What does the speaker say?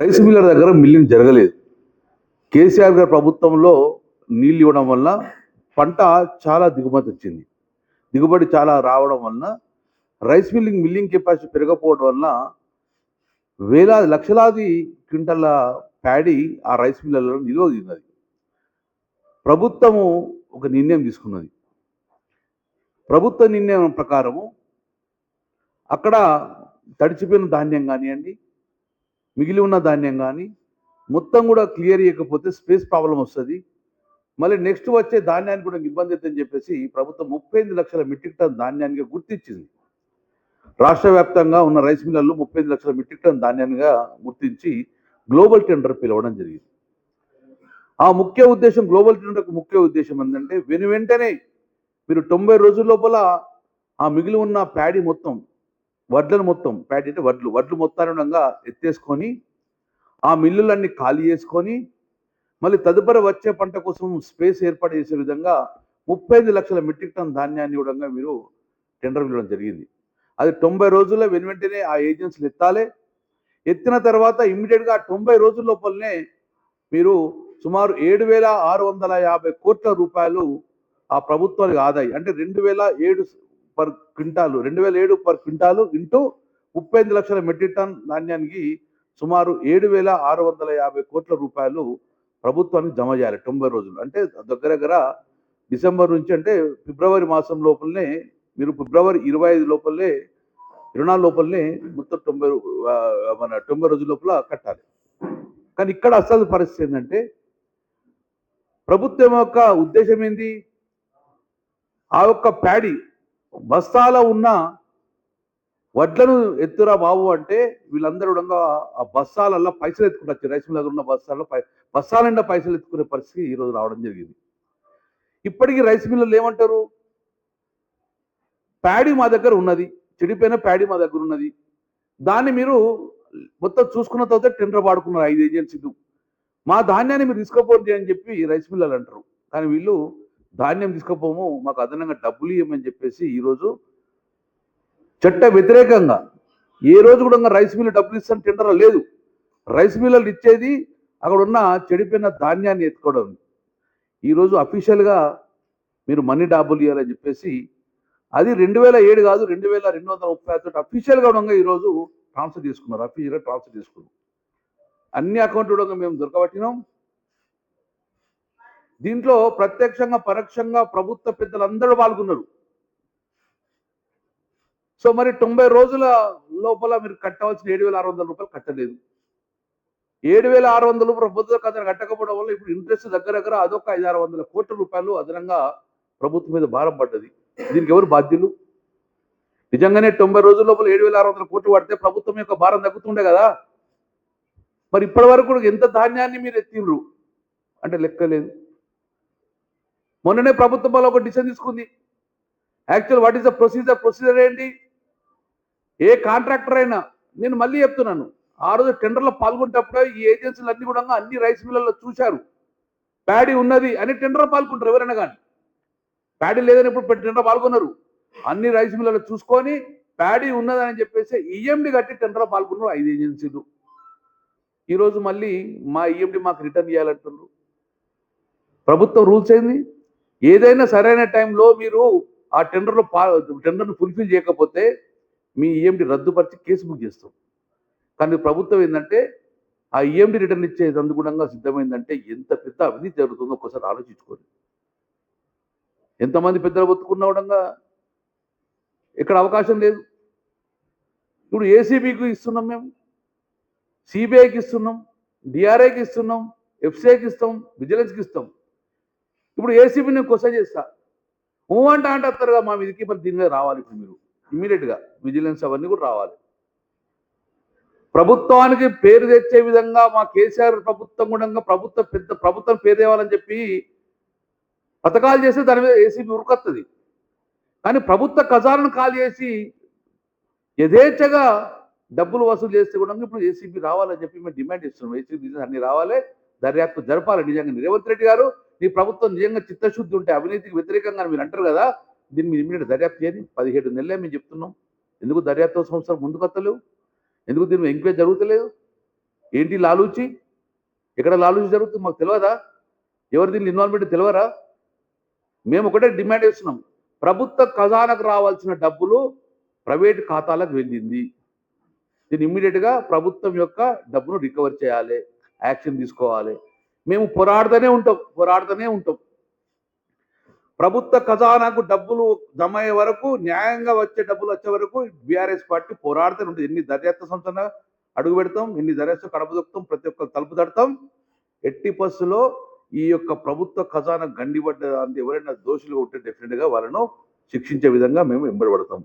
Rice Miller దగ్గర milling జరగలేదు. కేసీఆర్ గారి ప్రభుత్వంలో నీళ్ళు ఇవ్వడం వల్ల పంట చాలా దిగుమతి వచ్చింది. దిగుబడి చాలా రావడం వలన రైస్ మిల్లింగ్ మిల్లింగ్ కెపాసిటీ పెరగకపోవడం వలన వేలాది లక్షలాది క్వింటల్ల ప్యాడీ ఆ రైస్ మిల్లర్లలో నిల్వ ప్రభుత్వము ఒక నిర్ణయం తీసుకున్నది. ప్రభుత్వ నిర్ణయం ప్రకారము అక్కడ తడిచిపోయిన ధాన్యం కానివ్వండి మిగిలి ఉన్న ధాన్యం కానీ మొత్తం కూడా క్లియర్ చేయకపోతే స్పేస్ ప్రాబ్లం వస్తుంది. మళ్ళీ నెక్స్ట్ వచ్చే ధాన్యానికి కూడా ఇబ్బంది అవుతుందని చెప్పేసి ప్రభుత్వం ముప్పై ఎనిమిది లక్షల మెట్రిక్ టన్ ధాన్యానికి గుర్తించింది. రాష్ట్ర వ్యాప్తంగా ఉన్న రైస్ మిల్లర్లు ముప్పై ఎనిమిది లక్షల మెట్రిక్ టన్ ధాన్యాన్నిగా గుర్తించి గ్లోబల్ టెండర్ పిలవడం జరిగింది. ఆ ముఖ్య ఉద్దేశం గ్లోబల్ టెండర్కు ముఖ్య ఉద్దేశం ఏంటంటే వెను వెంటనే మీరు తొంభై రోజుల లోపల ఆ మిగిలి ఉన్న ప్యాడీ మొత్తం వడ్లను మొత్తం ప్యాడీ అంటే వడ్లు వడ్లు మొత్తానుగుణంగా ఎత్తేసుకొని ఆ మిల్లులన్నీ ఖాళీ చేసుకొని మళ్ళీ తదుపరి వచ్చే పంట కోసం స్పేస్ ఏర్పాటు చేసే విధంగా ముప్పై ఐదు లక్షల మెట్రిక్ టన్ ధాన్యాన్ని ఇవ్వడంగా మీరు టెండర్ ఇవ్వడం జరిగింది. అది తొంభై రోజుల్లో వెను వెంటనే ఆ ఏజెన్సీలు ఎత్తాలి. ఎత్తిన తర్వాత ఇమ్మీడియట్గా తొంభై రోజుల లోపలనే మీరు సుమారు ఏడు వేల ఆరు వందల యాభై కోట్ల రూపాయలు ఆ ప్రభుత్వానికి ఆదాయి. అంటే రెండు వేల ఏడు పర్ క్వింటాలు రెండు వేల ఏడు పర్ క్వింటాలు ఇంటూ ముప్పై ఐదు లక్షల మెట్రిక్ టన్ ధాన్యానికి సుమారు ఏడు వేల ఆరు వందల యాభై కోట్ల రూపాయలు ప్రభుత్వానికి జమ చేయాలి తొంభై రోజులు. అంటే దగ్గర దగ్గర డిసెంబర్ నుంచి అంటే ఫిబ్రవరి మాసం లోపలనే మీరు ఫిబ్రవరి ఇరవై ఐదు లోపలనే ఇరవై నాలుగు లోపలనే మొత్తం తొంభై మన తొంభై రోజుల లోపల కట్టాలి. కానీ ఇక్కడ అసలు పరిస్థితి ఏంటంటే ప్రభుత్వం యొక్క ఉద్దేశం ఏంది? ఆ యొక్క ప్యాడీ బస్తాలో ఉన్న వడ్లను ఎత్తురా బాబు అంటే వీళ్ళందరూ కూడా ఆ బస్సాలల్లో పైసలు ఎత్తుకుంటారు రైస్ మిల్ దగ్గర ఉన్న బస్సాల్లో పై బస్సాల నిండా పైసలు ఎత్తుకునే పరిస్థితి ఈ రోజు రావడం జరిగింది. ఇప్పటికీ రైస్ మిల్లులు ఏమంటారు? ప్యాడీ మా దగ్గర ఉన్నది చెడిపోయిన ప్యాడీ మా దగ్గర ఉన్నది. దాన్ని మీరు మొత్తం చూసుకున్న తర్వాత టెండర్ పాడుకున్నారు ఐదు ఏజెన్సీలు. మా ధాన్యాన్ని మీరు తీసుకోపోండి అని చెప్పి రైస్ మిల్లలు అంటారు. కానీ వీళ్ళు ధాన్యం తీసుకుపోము మాకు అదనంగా డబ్బులు ఇవ్వమని చెప్పేసి ఈరోజు చట్ట వ్యతిరేకంగా ఏ రోజు కూడా రైస్ మిల్లు డబ్బులు ఇస్తాను టెండర్ లేదు. రైస్ మిల్లర్లు ఇచ్చేది అక్కడ ఉన్న చెడిపోయిన ధాన్యాన్ని ఎత్తుకోవడం. ఈరోజు అఫీషియల్గా మీరు మనీ డబ్బులు ఇవ్వాలని చెప్పేసి అది రెండు వేల ఏడు కాదు రెండు వేల రెండు వందల ముప్పై ఐదు అఫీషియల్గా ఉండగా ఈరోజు ట్రాన్స్ఫర్ తీసుకున్నారు అఫీషియల్గా ట్రాన్స్ఫర్ తీసుకున్నారు అన్ని అకౌంట్లు కూడా మేము దొరకబట్టినాం. దీంట్లో ప్రత్యక్షంగా పరోక్షంగా ప్రభుత్వ పెద్దలందరూ పాల్గొన్నారు. సో మరి తొంభై రోజుల లోపల మీరు కట్టవలసిన ఏడు వేల ఆరు వందల రూపాయలు కట్టలేదు. ఏడు వేల ఆరు వందల రూపాయలు ప్రభుత్వ ఖజానా కట్టకపోవడం వల్ల ఇప్పుడు ఇంట్రెస్ట్ దగ్గర దగ్గర అదొక ఐదు ఆరు వందల కోట్ల రూపాయలు అదనంగా ప్రభుత్వం మీద భారం పడ్డది. దీనికి ఎవరు బాధ్యులు? నిజంగానే తొంభై రోజుల లోపల ఏడు వేల ఆరు వందల కోట్లు పడితే ప్రభుత్వం యొక్క భారం తగ్గుతుండే కదా? మరి ఇప్పటి వరకు కూడా ఎంత ధాన్యాన్ని మీరు ఎత్తిండ్రు? అంటే లెక్క లేదు. మొన్ననే ప్రభుత్వం వల్ల ఒక డిసిషన్ తీసుకుంది. Actual what is the procedure procedure ఏంటి? ఏ కాంట్రాక్టర్ అయినా నేను మళ్ళీ చెప్తున్నాను ఆ రోజు టెండర్లో పాల్గొనేటప్పుడు ఈ ఏజెన్సీలు అన్ని కూడా అన్ని రైస్ మిల్లల్లో చూశారు. ప్యాడీ ఉన్నది అని టెండర్ పాల్గొంటారు ఎవరైనా కానీ. ప్యాడీ లేదని ఇప్పుడు టెండర్ పాల్గొన్నారు అన్ని రైస్ మిల్లలో చూసుకొని ప్యాడీ ఉన్నదని చెప్పేసి ఈఎండి కట్టి టెండర్ పాల్గొన్నారు ఐదు ఏజెన్సీలు ఈరోజు మళ్ళీ మా ఈఎండి మాకు రిటర్న్ చేయాలంటున్నారు. ప్రభుత్వం రూల్స్ ఏంది? ఏదైనా సరైన టైంలో మీరు ఆ టెండర్లో పా టెండర్ను ఫుల్ఫిల్ చేయకపోతే మీ ఈఎండి రద్దుపరిచి కేసు బుక్ చేస్తాం. కానీ ప్రభుత్వం ఏంటంటే ఆ ఈఎండి రిటర్న్ ఇచ్చేది అనుగుణంగా సిద్ధమైందంటే ఎంత పెద్ద అవినీతి జరుగుతుందో ఒకసారి ఆలోచించుకోండి. ఎంతమంది పెద్దలు బతుకున్నవడంగా ఇక్కడ అవకాశం లేదు. ఇప్పుడు ఏసీబీకి ఇస్తున్నాం మేము సిబిఐకి ఇస్తున్నాం డిఆర్ఐకి ఇస్తున్నాం ఎఫ్సిఐకి ఇస్తాం విజిలెన్స్కి ఇస్తాం. ఇప్పుడు ఏసీబీ నేను క్వశ్చన్ చేస్తా. ఊ అంట అంటారు కదా మా మీదకి మరి దీని మీద రావాలి ఇప్పుడు మీరు. ఇమీడియట్గా విజిలెన్స్ అవన్నీ కూడా రావాలి. ప్రభుత్వానికి పేరు తెచ్చే విధంగా మా కేసీఆర్ ప్రభుత్వం కూడా ప్రభుత్వం పెద్ద ప్రభుత్వం పేరు తేవాలని చెప్పి పథకాలు చేస్తే దాని మీద ఏసీబీ ఉరుకొస్తుంది కానీ ప్రభుత్వ ఖజానాను ఖాళీ చేసి యథేచ్ఛగా డబ్బులు వసూలు చేస్తే కూడా ఇప్పుడు ఏసీబీ రావాలని చెప్పి మేము డిమాండ్ ఇస్తున్నాం ఏసీబీ అన్ని రావాలి దర్యాప్తు జరపాలి. నిజంగా రేవంత్ రెడ్డి గారు నీ ప్రభుత్వం నిజంగా చిత్తశుద్ధి ఉంటే అవినీతికి వ్యతిరేకంగా మీరు అంటారు కదా దీన్ని మీరు ఇమీడియట్ దర్యాప్తు చేయని పదిహేడు నెలలే మేము చెప్తున్నాం. ఎందుకు దర్యాప్తు సంవత్సరం ముందుకు వస్తలేవు ఎందుకు దీని ఎంక్వైరీ జరుగుతలేదు? ఏంటి లాలూచి? ఎక్కడ లాలూచి జరుగుతుంది మాకు తెలియదా? ఎవరు దీనిలో ఇన్వాల్వ్మెంట్ తెలియరా? మేము ఒకటే డిమాండ్ చేస్తున్నాం. ప్రభుత్వ ఖజానాకు రావాల్సిన డబ్బులు ప్రైవేట్ ఖాతాలకు వెళ్ళింది. దీన్ని ఇమ్మీడియట్గా ప్రభుత్వం యొక్క డబ్బును రికవర్ చేయాలి. యాక్షన్ తీసుకోవాలి. మేము పోరాడుతూనే ఉంటాం పోరాడుతూనే ఉంటాం. ప్రభుత్వ ఖజానాకు డబ్బులు జమ అయ్యే వరకు న్యాయంగా వచ్చే డబ్బులు వచ్చే వరకు బీఆర్ఎస్ పార్టీ పోరాడుతూనే ఉంటుంది. ఎన్ని దర్యాప్తు సంస్థ అడుగు పెడతాం ఎన్ని దర్యాప్తు కడప దొక్కుతాం ప్రతి ఒక్క తలుపు తడతాం. ఎట్టి బస్సులో ఈ యొక్క ప్రభుత్వ ఖజానా గండిపడ్డ ఎవరైనా దోషులు ఉంటే డెఫినెట్గా వాళ్ళను శిక్షించే విధంగా మేము వెంబడబడతాం